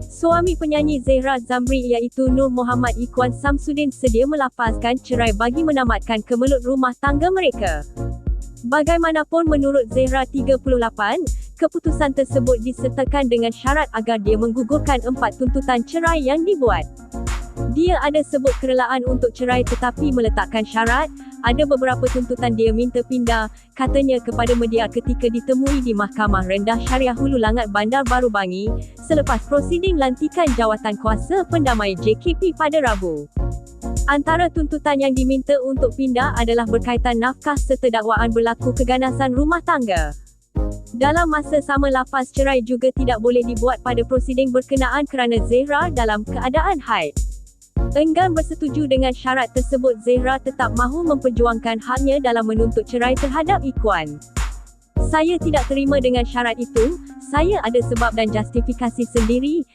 Suami penyanyi Zehra Zamri iaitu Nur Muhammad Ikhwan Samsudin sedia melafazkan cerai bagi menamatkan kemelut rumah tangga mereka. Bagaimanapun menurut Zehra 38, keputusan tersebut disertakan dengan syarat agar dia menggugurkan empat tuntutan cerai yang dibuat. Dia ada sebut kerelaan untuk cerai tetapi meletakkan syarat, ada beberapa tuntutan dia minta pindah, katanya kepada media ketika ditemui di Mahkamah Rendah Syariah Hulu Langat Bandar Baru Bangi, selepas prosiding lantikan jawatan kuasa pendamai JKP pada Rabu. Antara tuntutan yang diminta untuk pindah adalah berkaitan nafkah serta dakwaan berlaku keganasan rumah tangga. Dalam masa sama lafaz cerai juga tidak boleh dibuat pada prosiding berkenaan kerana Zehra dalam keadaan haid. Enggan bersetuju dengan syarat tersebut Zehra tetap mahu memperjuangkan haknya dalam menuntut cerai terhadap Ikhwan. Saya tidak terima dengan syarat itu, saya ada sebab dan justifikasi sendiri,